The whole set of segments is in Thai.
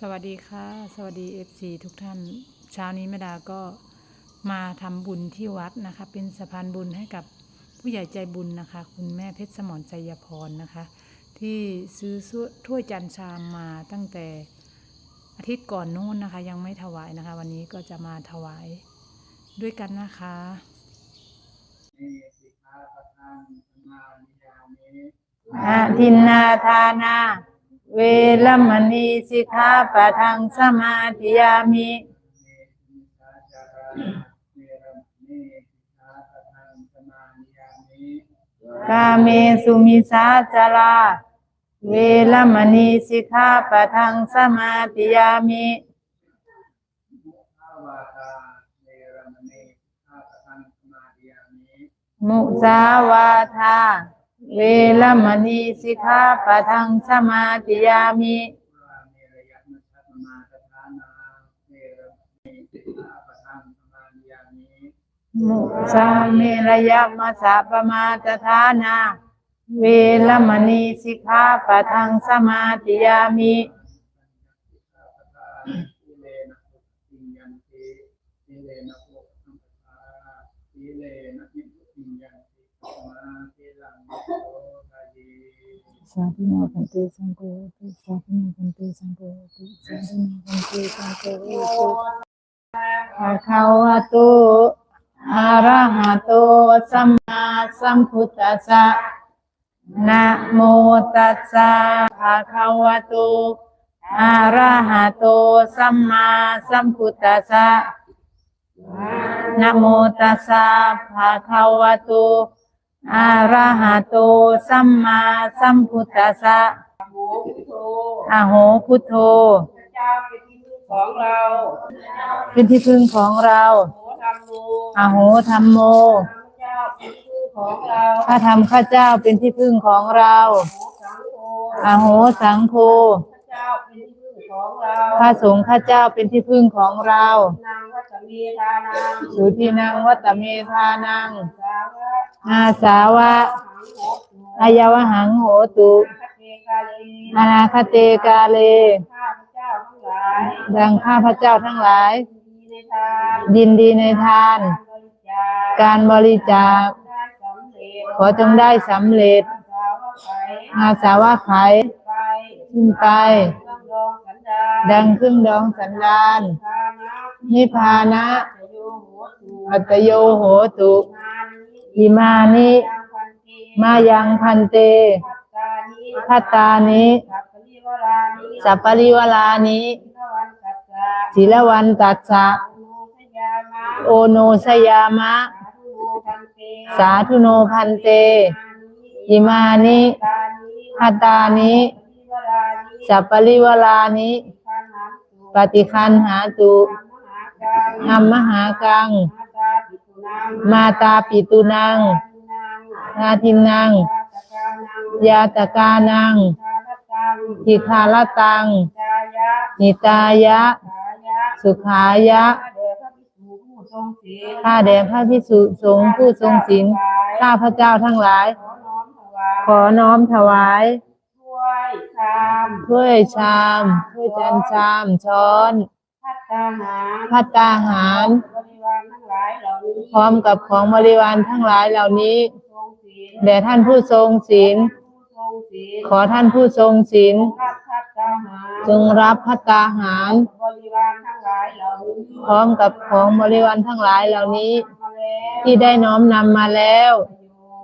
สวัสดีค่ะ สวัสดี FC ทุกท่าน เช้านี้แม่ดาก็มาทำบุญที่วัดนะคะ เป็นสะพานบุญให้กับผู้ใหญ่ใจบุญนะคะ คุณแม่เพชรสมรใจยพรนะคะ ที่ซื้อถ้วยจันชามมาตั้งแต่อาทิตย์ก่อนนู้นนะคะ ยังไม่ถวายนะคะ วันนี้ก็จะมาถวายด้วยกันนะคะเอสิกขาปะทังสมาธิยามิอาทินนาทานา เวลมณีสิกขาปะทังสมาธิยามิกาเมสุมิสาจาราเวลมณีสิกขาปะทังสมาธิยามิมุสาวาทา เวลมณีสิกขาปะทังสมาธิยามิวาเมรยมัชฌะมาสถานาเวรมณีสิกขาปะทังสมาธิยามิมุสาเมรยมัสสะปมาตทานา เวลมณีสิกขาปะทังสมาธิยามิ สิกขาปะทังอิเลนะภุติยันติอิเลนะภุสัมปทาอิเลนะภิกขุติยันติสมาธิลังโสทายี สาธุนาคันเตสังโฆติสาธุนาคันเตสังโฆติสาธุนาคันเตสังโฆติภะคะวะโตอะระหะโตสัมมาสัมพุทธัสสะนะโมตัสสะภะคะวะโตอะระหะโตสัมมาสัมพุทธัสสะนะโมตัสสะภะคะวะโต อะระหะโตสัมมาสัมพุทธัสสะโหพุทโธอะโหพุทโธ เจ้าเป็นที่พึ่งของเราเป็นที่พึ่งของเราโหธรรมโมอะโหธรรมโม เจ้าเป็นที่พึ่งของเราข้าธรรมข้าเจ้าเป็นที่พึ่งของเราโหสังโฆอะโหสังโฆ เจ้าเป็นที่พึ่งของเราข้าสงฆ์ข้าเจ้าเป็นที่พึ่งของเรา นางวั ตมีทานังสุทีนังวัตเมธานัง สาวะอาสาวะหังโหตุอายาวหังโหตุคเทกาลีอนาคเตกาเล ข้าพเจ้าทั้งหลายดังข้าพเจ้าทั้งหลายดีในทานยินดีในทาน การบริจาคการบริจาค ได้สำเร็จขอจงได้สำเร็จ สาวะไขอาสาวะไขไปขึ้นไป ต้องรองสันดาดังครึ่งดองสันดานทา นะนิพพานะจะโยโหตุอัตโยโหตุนานิอิมานิยังพันเตมายังพันเตพัตตานิพัตตานิสัพพะลิวรานิสัปปริวลานิพระวันตัสสะศิลวันตัสสะโนสยามะโอโนชยามะสาธุโนพันเตสาธุโนพันเต อิมานิตานิพัตตานิลิวรานิสัปปริวลานิขันหันตุปฏิคันหาตุ ธรรมหากังธรรมมหากังมาตาปิตุนัง มาตาปิตุนังนาทินัง ยาตกานังยาตกานังชาลตังทิคาลตังจายะนิตายะขายะ สุขายะข้าแด่พระภิกษุผู้ทรงศีลข้าแด่พระพิสุสงฆ์ผู้ทรงศีลข้าพระเจ้าทั้งหลาย ขอน้อมถวายขอน้อมถวายถ้วยชามถ้วยชามถ้วยจานชามช้อน พัตตาหารพัตตาหาร บริวารทั้งหลายเหล่านี้พร้อมกับของบริวารทั้งหลายเหล่านี้ทรงศีลแด่ท่านผู้ทรงศีล ผู้ทรงศีลขอท่านผู้ทรงศีลพัตตาหารจงรับพัตตาหาร บริวารทั้งหลายเหล่านี้พร้อมกับของบริวารทั้งหลายเหล่านี้ มาแล้วที่ได้น้อมนำมาแล้ว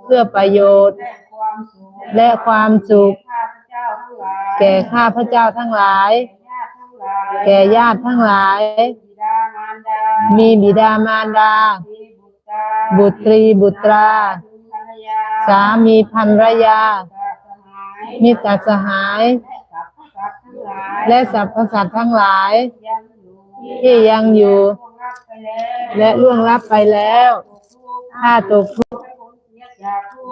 เพื่อประโยชน์ และความสุขและความสุข ข้าพเจ้าทั้งหลายแก่ข้าพเจ้าทั้งหลาย แก่ญาติทั้งหลาย มีบิดามารดา บุตรีบุตรายาสามีภรรยา มิตรสหาย และสรรพสัตว์ทั้งหลายและสัตทั้งหลาย ที่ยังอยู่ และล่วงลับไปแล้ว ถ้าตกทุกข์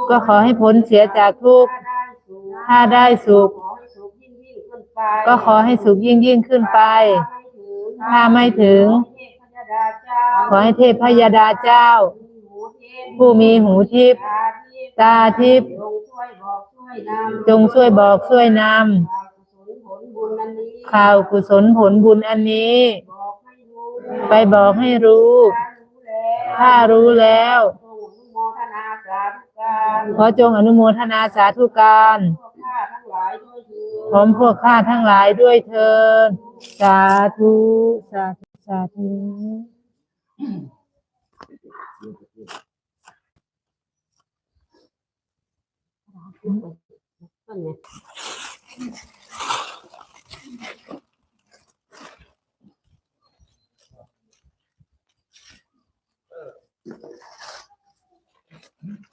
ก็ขอให้พ้นเสียจากทุกข์ถ้าได้สุข ก็ขอให้สุขยิ่งยิ่งขึ้นไป ถ้าไม่ถึงถ้าไม่ถึงขอให้เทพยดาเจ้าขอให้เทพยดาเจ้า ผู้มีหูทิพย์ตาทิพย์ตาทิพย์จงช่วยบอกช่วยนำจงช่วยบอกช่วยนำบุญอันนี้ข่าวกุศลผลบุญอันนี้บอกให้รู้ไปบอกให้รู้ ถ้ารู้แล้วจงอนุโมทนาสาธุการขอจงอนุโมทนาสาธุการ พวกข้าทั้งพร้อมพวกข้าทั้งหลายด้วยเทินสาธุสาธุสาธุต้นเนี่ย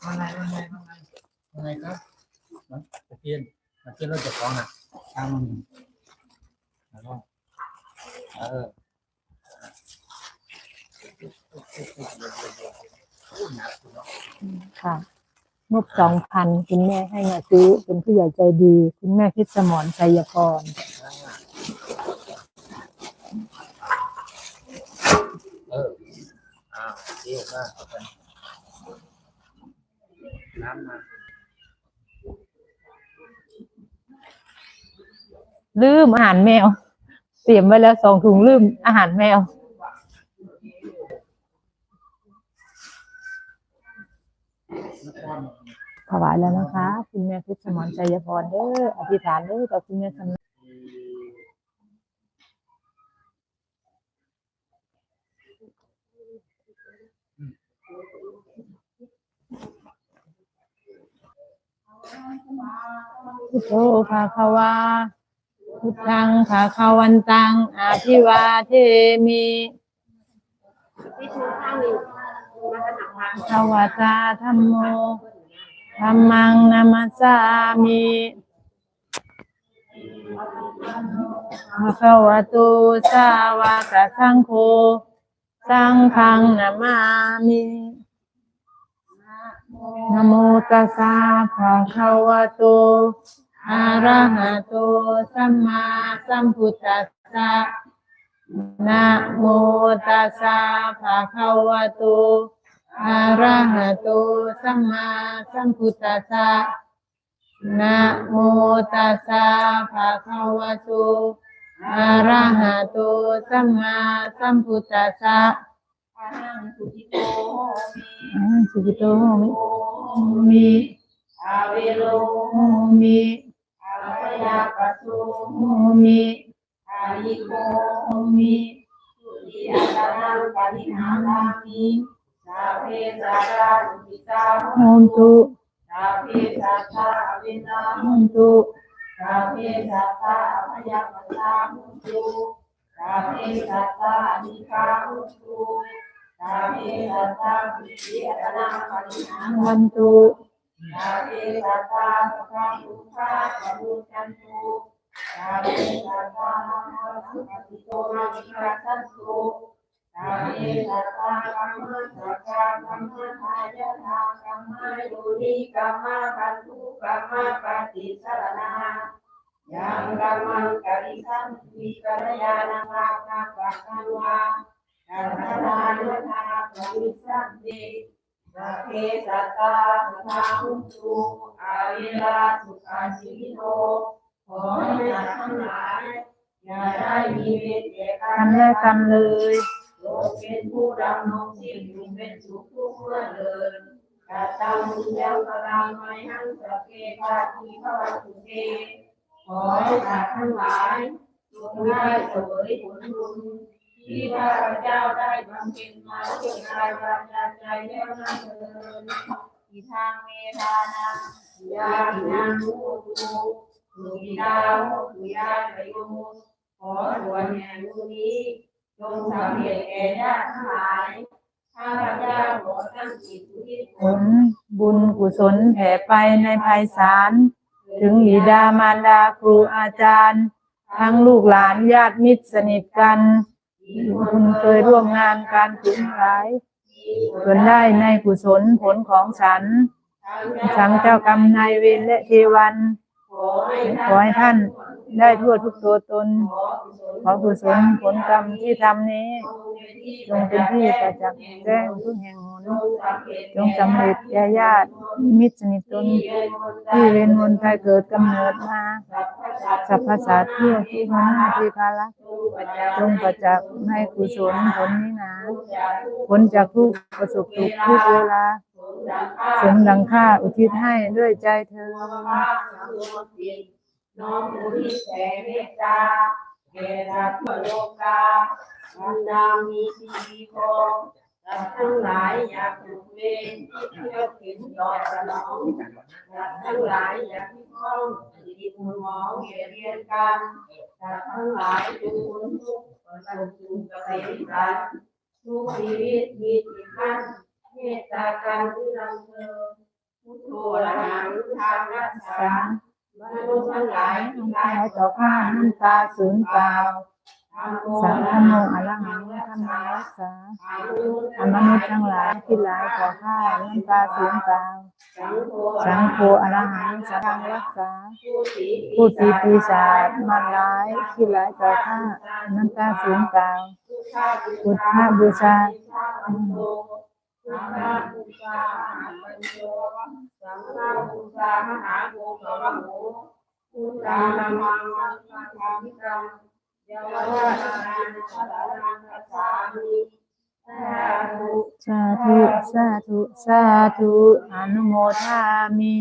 ว่าไงว่าไงว่าไงว่าไงครับมันตะเกียนตะเกียนเราจะฟ้องอะ ทำแล้วก็เออค่ะงบสองพันคุณแม่ให้มาซื้อเป็นผู้ใหญ่ใจดี คุณแม่พิสมรชัยพรเอออ้าเที่ยวมากเอาไปน้ำมา ลืมอาหารแมว เตรียมไว้แล้วสองถุงลืมอาหารแมว ถวายแล้วนะคะ คุณแม่พิสมรชัยพรเด้ออธิษฐานเด้อต่อคุณแม่สำนักพุทโธภาควา พุทธังภาควันตังอาภิวาเทมิที่ชูข้างนี้มาขนาดทางภาวตาธรรมโมธรรมังนามัสสามิภะคะวะโตสาวกสังโฆสังฆังนามามินะโมตัสสะภะคะวะโต อะระหะโตสัมมาสัมพุทธัสสะนะโมตัสสะภะคะวะโตอะระหะโตสัมมาสัมพุทธัสสะนะโมตัสสะภะคะวะโตอะระหะโตสัมมาสัมพุทธัสสะทางสุจิโตอะหังสุกิโตมิมีมิอาเวโลโอมิอาพ ยาปัสสุโอมิอายิโกโอมิสุติอัตตังปะนิหารามิสาเพสัตตาสุขิตาโอมตุสาเพสัตตาเวนาโอมตุสาเพสัตตาพยาปัสสามุตุสาเพสัตตานิคามุตุสาเพสัตตาสุติอัตตังปะนิหารามิวันตุ สาเวสัตตาสัพพะทุกขาปะมุจันตุสาเวสัตตานัมมะสัพพิโตนาวิคาสันตุสาเวสัตตากัมมะสักกากัมมะทายะทากัมมะโยนิกัมมะพันธุกัมมะปฏิสารนายังกัมมังกริสันติกัลยาณภาคาปะคันวากัลนานุทาปริสันติ สัพเพสัตตาสัทธาหุตุอาวิลาสุขาชิโตขอให้สัตว์ทั้งหลายอย่าได้มีเวรแก่กันและกันเลยโลกเป็นผู้ดำรงชีพอยู่เป็นสุขทุกเมื่อเดินกาตังมุญยังกรังไมหังสัพเพปาทีพระวัตุเตขอให้สัตว์ทั้งหลายจงได้เสวยผลบุญ ที่ข้าพเจ้าได้บำเพ็ญมาด้วยกายวาจาใจแล้วนั่นเถิดอิทางเมธานังยาปินังมุตุสุปิดามุตุยาปโยขอส่วนแห่งบุญนี้จงสำเร็จแก่ญาติทั้งหลายข้าพเจ้าขอตั้งจิตอุทิศผลบุญกุศลแผ่ไปในภายสารถึงบิดามารดาครูอาจารย์ ทั้งลูกหลานญาติมิตรสนิทกัน คุณเคยร่วมงานการถึงหลายส่วนได้ในกุศลผลของฉันสังเจ้ากรรมนายเวรและเทวัน ขอให้ท่านได้ทั่วทุกตัวตน ขอกุศลขอกุศลผลกรรมที่ทำนี้ จงเป็นที่ประจักษ์แจ้งทุกแห่ง หนจงสำเร็จแก่ญาติมิตรสนิทตนที่เวียนวนไปเกิดกำเนิดมาสัพพสัตว์ทั่วที่มาหน้าที่ภาระจงประจักษ์ในกุศลผลนี้นาผลจากทุกข์ประสบทุกข์ทุกเวลาสมดังค่าอุทิศให้ด้วยใจเธอน้อมอุทิศแผ่เมตตาแก่สัตว์ทั่วโลกาอันดามีชีวิตของ สัตว์ทั้งหลายอยากถูกเวรที่เที่ยวเข็นตอบสนองสัตว์ทั้งหลายอยากที่ข้องจิตมุนหมองเบียดเบียนกันสัตว์ทั้งหลายจงพ้นทุกข์ประสบสุขเกษมสันทุกชีวิตมีจิตมั่นเมตตากันที่เราเธอพุทโธละหังทางรักษามนุษย์ทั้งหลายทั้งหลายต่อข้าน้ำตาสูญเปล่า สังฆโมอรหังธรรมารักษาอมนุษย์ทั้งหลายที่หลายต่อข้าน้ำตาสูญเปล่าสังโฆอรหังสังฆรักษาผู้ปีปีศาจมันร้ายที่ร้ายต่อข้าน้ำตาสูญเปล่าพุทธบูชาพุทธบูชาสังฆบูชามหาโภครโหพุทธานามังวังคามิกัง เยาวราชานังพระนังสามิสาธุสาธุ สาธุ สาธุ อนุโมทามิ